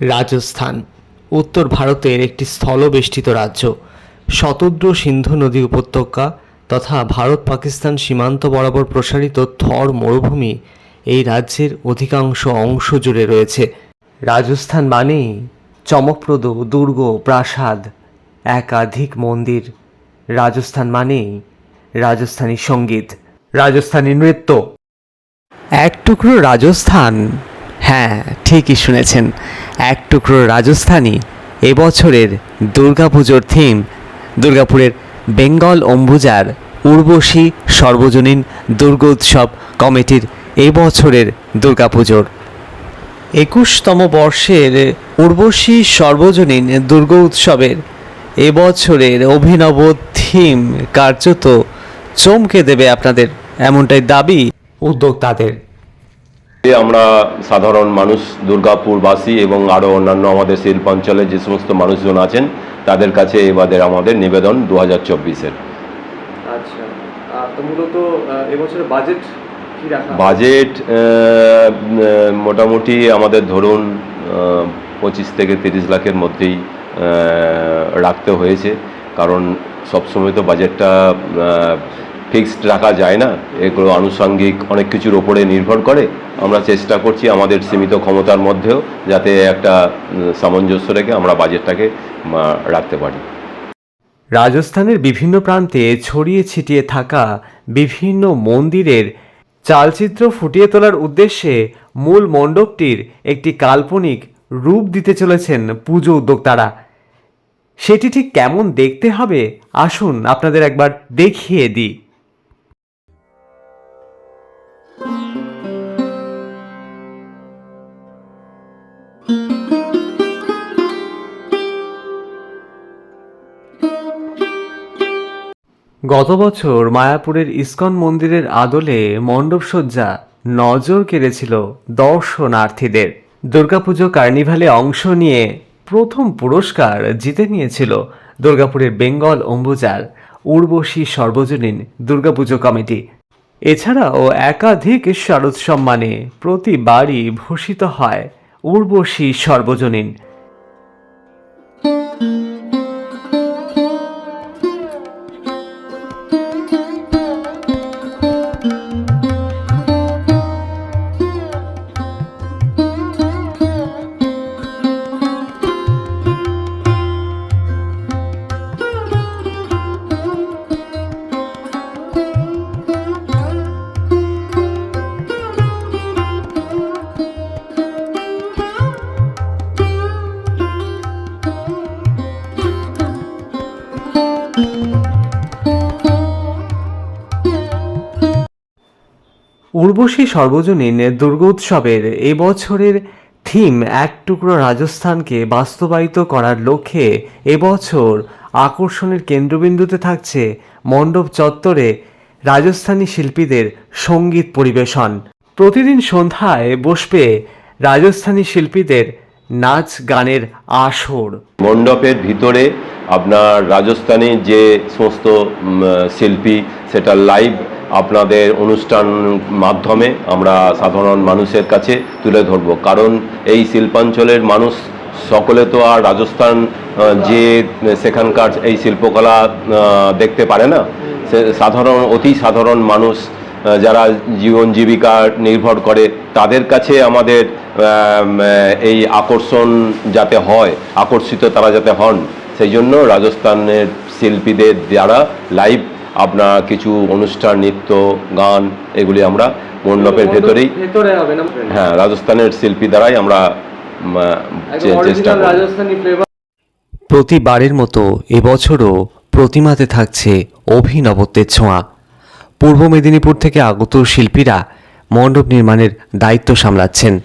রাজস্থান, উত্তর ভারতের একটি স্থলবেষ্টিত রাজ্য। শতদ্র সিন্ধু নদী উপত্যকা তথা ভারত পাকিস্তান সীমান্ত বরাবর প্রসারিত থর মরুভূমি এই রাজ্যের অধিকাংশ অংশ জুড়ে রয়েছে। রাজস্থান মানেই চমকপ্রদ, দুর্গ, প্রাসাদ, একাধিক মন্দির। রাজস্থান মানেই রাজস্থানী সংগীত, রাজস্থানী নৃত্য। এক টুকরো রাজস্থান হ্যাঁ ঠিকই শুনেছেন। এক টুকরো রাজস্থানী এবছরের দুর্গাপুজোর থিম দুর্গাপুরের বেঙ্গল অম্বুজার উর্বশী সর্বজনীন দুর্গোৎসব কমিটির এবছরের দুর্গাপুজোর। একুশতম বর্ষের উর্বশী সর্বজনীন দুর্গ উৎসবের এবছরের অভিনব থিম কার্যত চমকে দেবে আপনাদের এমনটাই দাবি উদ্যোক্তাদের। আমরা সাধারণ মানুষ দুর্গাপুরবাসী এবং আরও অন্যান্য আমাদের শিল্পাঞ্চলে যে সমস্ত মানুষজন আছেন তাদের কাছে এবারে আমাদের নিবেদন দু হাজার চব্বিশের। আচ্ছা। বাজেট মোটামুটি আমাদের ধরুন পঁচিশ থেকে তিরিশ লাখের মধ্যেই রাখতে হয়েছে। কারণ সবসময় তো বাজেটটা ফিক্সড রাখা যায় না। এগুলো আনুষঙ্গিক অনেক কিছুর ওপরে নির্ভর করে। আমরা চেষ্টা করছি আমাদের সীমিত ক্ষমতার মধ্যেও যাতে একটা সামঞ্জস্য রেখে আমরা বাজেটটাকে রাখতে পারি। রাজস্থানের বিভিন্ন প্রান্তে ছড়িয়ে ছিটিয়ে থাকা বিভিন্ন মন্দিরের চালচিত্র ফুটিয়ে তোলার উদ্দেশ্যে মূল মণ্ডপটির একটি কাল্পনিক রূপ দিতে চলেছেন পুজো উদ্যোক্তারা। সেটি ঠিক কেমন দেখতে হবে? আসুন আপনাদের একবার দেখিয়ে দিই। গত বছর মায়াপুরের ইস্কন মন্দিরের আদলে মণ্ডপসজ্জা নজর কেড়েছিল দর্শনার্থীদের। দুর্গাপুজো কার্নিভালে অংশ নিয়ে প্রথম পুরস্কার জিতে নিয়েছিল দুর্গাপুরের বেঙ্গল অম্বুজার উর্বশী সর্বজনীন দুর্গাপুজো কমিটি। এছাড়াও একাধিক শারদ সম্মানে প্রতিবারই ভূষিত হয় উর্বশী সর্বজনীন উর্বশী সর্বজনীন দুর্গোৎসবের এবছরের থিম এক টুকরো রাজস্থানকে বাস্তবায়িত করার লক্ষ্যে এবছর আকর্ষণের কেন্দ্রবিন্দুতে থাকছে মণ্ডপ চত্বরে রাজস্থানী শিল্পীদের সংগীত পরিবেশন। প্রতিদিন সন্ধ্যায় বসবে রাজস্থানী শিল্পীদের নাচ গানের আসর। মণ্ডপের ভিতরে আপনার রাজস্থানী যে সমস্ত শিল্পী, সেটা লাইভ আপনাদের অনুষ্ঠান মাধ্যমে আমরা সাধারণ মানুষের কাছে তুলে ধরবো। কারণ এই শিল্পাঞ্চলের মানুষ সকলে তো আর রাজস্থান যে সেখানকার এই শিল্পকলা দেখতে পারে না। সাধারণ, অতি সাধারণ মানুষ যারা জীবন জীবিকা নির্ভর করে, তাদের কাছে আমাদের এই আকর্ষণ যাতে হয়, আকর্ষিত তারা যাতে হন, সেই জন্য রাজস্থানের শিল্পীদের দ্বারা লাইভ আপনার কিছু অনুষ্ঠান নৃত্য গান এগুলি আমরা মণ্ডপের ভেতরেই হ্যাঁ রাজস্থানের শিল্পী দ্বারাই আমরা চেষ্টা প্রতিবারের মতো এবছরও প্রতিমাতে থাকছে অভিনবত্বের ছোঁয়া। পূর্ব মেদিনীপুর থেকে আগত শিল্পীরা মণ্ডপ নির্মাণের দায়িত্ব সামলাচ্ছেন।